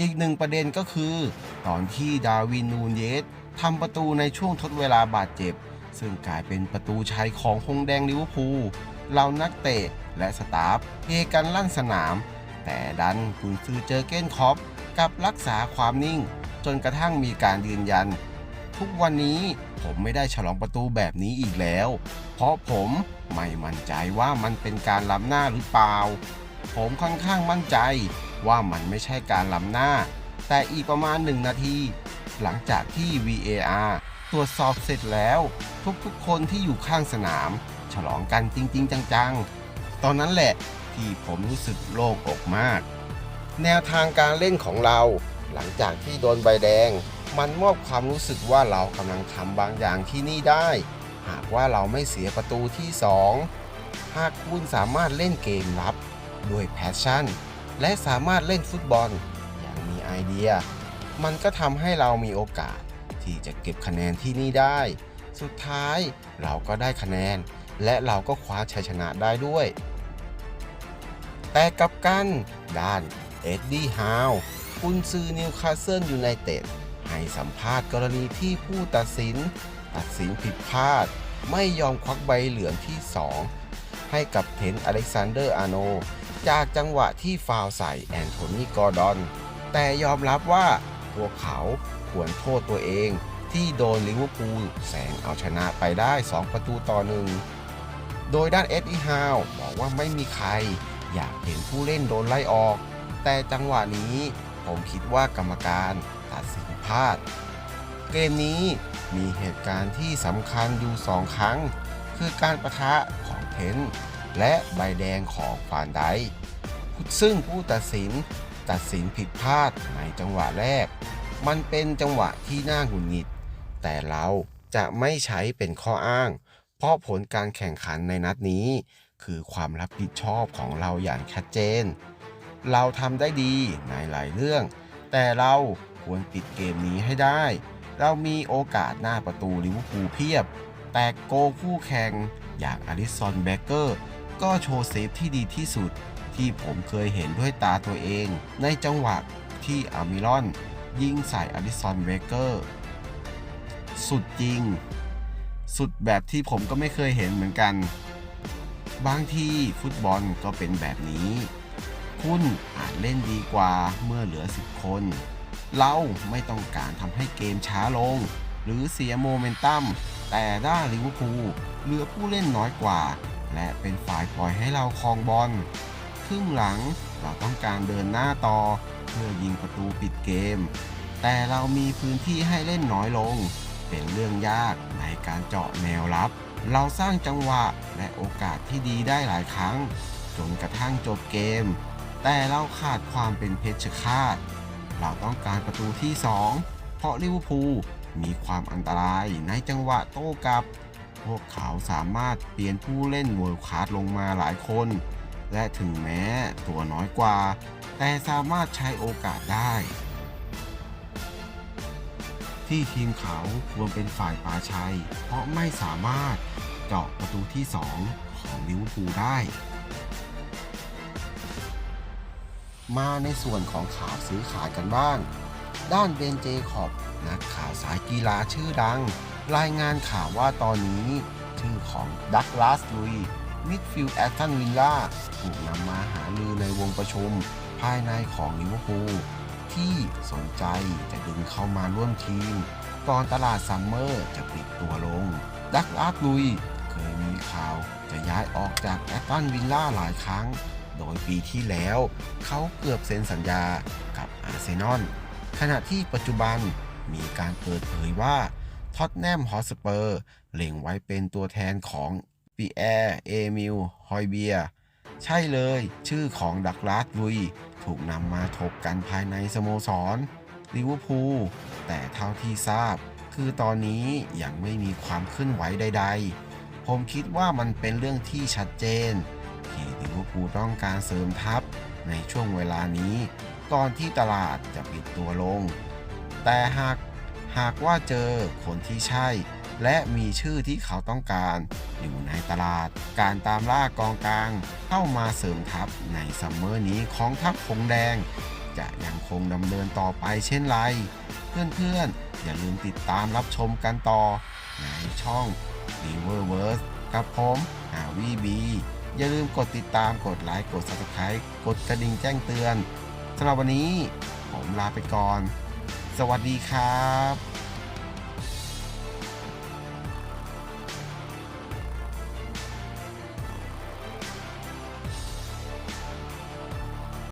อีกหนึ่งประเด็นก็คือ ตอนที่ดาวินนูนเยสทำประตูในช่วงทดเวลาบาดเจ็บ ซึ่งกลายเป็นประตูชัยของฮงแดงลิเวอร์พูลเหล่านักเตะและสตาฟเฮกันลั่นสนาม แต่ดันกุนซือเจอเก้นคอปกลับรักษาความนิ่ง จนกระทั่งมีการยืนยัน ทุกวันนี้ผมไม่ได้ฉลองประตูแบบนี้อีกแล้ว เพราะผมไม่มั่นใจว่ามันเป็นการล้ำหน้าหรือเปล่า ผมค่อนข้างมั่นใจว่ามันไม่ใช่การล้ำหน้า แต่อีกประมาณหนึ่งนาที หลังจากที่ VAR ตรวจสอบเสร็จแล้ว ทุกๆ คนที่อยู่ข้างสนาม ฉลองกันจริง ๆ จังๆ ตอนนั้นแหละที่ผมรู้สึกโล่งอกมาก แนวทางการเล่นของเรา หลังจากที่โดนใบแดง มันมอบความรู้สึกว่าเรากำลังทำบางอย่างที่นี่ได้ หากว่าเราไม่เสียประตูที่ 2 หากคุณสามารถเล่นเกมรับ ด้วยแพชชั่น และสามารถเล่นฟุตบอล อย่างมีไอเดีย มันก็ทำให้เรามีโอกาส ที่จะเก็บคะแนนที่นี่ได้ สุดท้ายเราก็ได้คะแนน และเราก็คว้าชัยชนะได้ด้วย แต่กับกันด้านเอ็ดดี้ฮาวกุนซือนิวคาสเซิลยูไนเต็ดให้สัมภาษณ์กรณีที่ผู้ตัดสิน ตัดสินผิดพลาด ไม่ยอมควักใบเหลืองที่ 2 ให้กับเทนอเล็กซานเดอร์อาโน จากจังหวะที่ฟาวใส่แอนโทนีกอร์ดอน แต่ยอมรับว่าพวกเขาควรโทษตัวเองที่โดนลิเวอร์พูลแสงเอาชนะไปได้ 2 ประตูต่อหนึ่ง โดยด้านเอ็ดดี้ฮาวบอกว่าไม่มีใคร อยากเห็นผู้เล่นโดนไล่ออก แต่จังหวะนี้ผมคิดว่ากรรมการตัดสินพลาด เกมนี้มีเหตุการณ์ที่สำคัญอยู่สองครั้ง คือการประทะของเทน และใบแดงของฟานไดซึ่งผู้ตัดสินตัดสินผิดพลาดในจังหวะแรก มันเป็นจังหวะที่น่าหงุดหงิด แต่เราจะไม่ใช้เป็นข้ออ้าง เพราะผลการแข่งขันในนัดนี้ คือความรับผิดชอบของเราอย่างชัดเจน เราทำได้ดีในหลายเรื่อง แต่เราควรปิดเกมนี้ให้ได้ เรามีโอกาสหน้าประตูลิเวอร์พูลเพียบ แต่โกคู่แข่งอย่างอลิสันแบเกอร์ ก็โชว์เซฟที่ดีที่สุด ที่ผมเคยเห็นด้วยตาตัวเอง ในจังหวะที่อามิรอน ยิงใส่อลิสันเบเกอร์ สุดจริง สุดแบบที่ผมก็ไม่เคยเห็นเหมือนกัน บางทีฟุตบอลก็เป็นแบบนี้ คุณอาจเล่นดีกว่าเมื่อเหลือ 10 คน เราไม่ต้องการทำให้เกมช้าลง หรือเสียโมเมนตัมแต่ด้าลิเวอร์พูลเหลือผู้เล่นน้อยกว่า และเป็นฝ่ายปล่อยให้เราครองบอลครึ่งหลังเราต้องการเดินหน้าต่อ เพื่อยิงประตูปิดเกม แต่เรามีพื้นที่ให้เล่นน้อยลง เป็นเรื่องยากในการเจาะแนวรับ เราสร้างจังหวะและโอกาสที่ดีได้หลายครั้ง จนกระทั่งจบเกม แต่เราขาดความเป็นเพชฌฆาต เราต้องการประตูที่ 2 เพราะลิเวอร์พูลมีความอันตรายในจังหวะโต้กลับ พวกเขาสามารถเปลี่ยนผู้เล่นเวิร์ลคลาสลงมาหลายคน และถึงแม้ตัวน้อยกว่า แต่สามารถใช้โอกาสได้ ที่ทีมเขาควรเป็นฝ่ายปาชัย เพราะไม่สามารถเจาะประตูที่ 2 ของลิเวอร์พูลได้ มาในส่วนของข่าวซื้อขายกันบ้าง ด้านเบนเจคอบนักข่าวสายกีฬาชื่อดัง รายงานข่าวว่าตอนนี้ชื่อของดักลาสลุยมิดฟิลด์แอตตันวิลล่าถูกนำมาหาลือในวงประชุมภายในของลิเวอร์พูลที่สนใจจะดึงเข้ามาร่วมทีม ก่อนตลาดซัมเมอร์จะปิดตัวลง ดักลาสลุยเคยมีข่าวจะย้ายออกจากแอตตันวิลล่าหลายครั้ง โดยปีที่แล้วเขาเกือบเซ็นสัญญากับอาร์เซนอลขณะที่ปัจจุบันมีการเปิดเผยว่า ท็อตแนมฮอสเปอร์เล็งไว้เป็นตัวแทนของปีแอร์เอมิลฮอยเบียใช่เลย ชื่อของดักลาสลุย ถูกนำมาถกกันภายในสโมสรลิเวอร์พูลแต่เท่าที่ทราบ คือตอนนี้ยังไม่มีความเคลื่อนไหวใด ๆ ผมคิดว่ามันเป็นเรื่องที่ชัดเจน ที่ลิเวอร์พูลต้องการเสริมทัพในช่วงเวลานี้ ก่อนที่ตลาดจะปิดตัวลง แต่หาก หากว่าเจอคนที่ใช่ และมีชื่อที่เขาต้องการ อยู่ในตลาด การตามล่ากองกลาง เข้ามาเสริมทัพในซัมเมอร์นี้ของทัพผงแดง จะยังคงดำเนินต่อไปเช่นไร เพื่อนๆ อย่าลืมติดตามรับชมกันต่อ ในช่อง r i v e r v e r s e กับผมอาวีบีอย่าลืมกดติดตามกดไลค์กด Subscribe กดกระดิ่งแจ้งเตือนสำหรับวันนี้ ผมลาไปก่อน สวัสดีครับ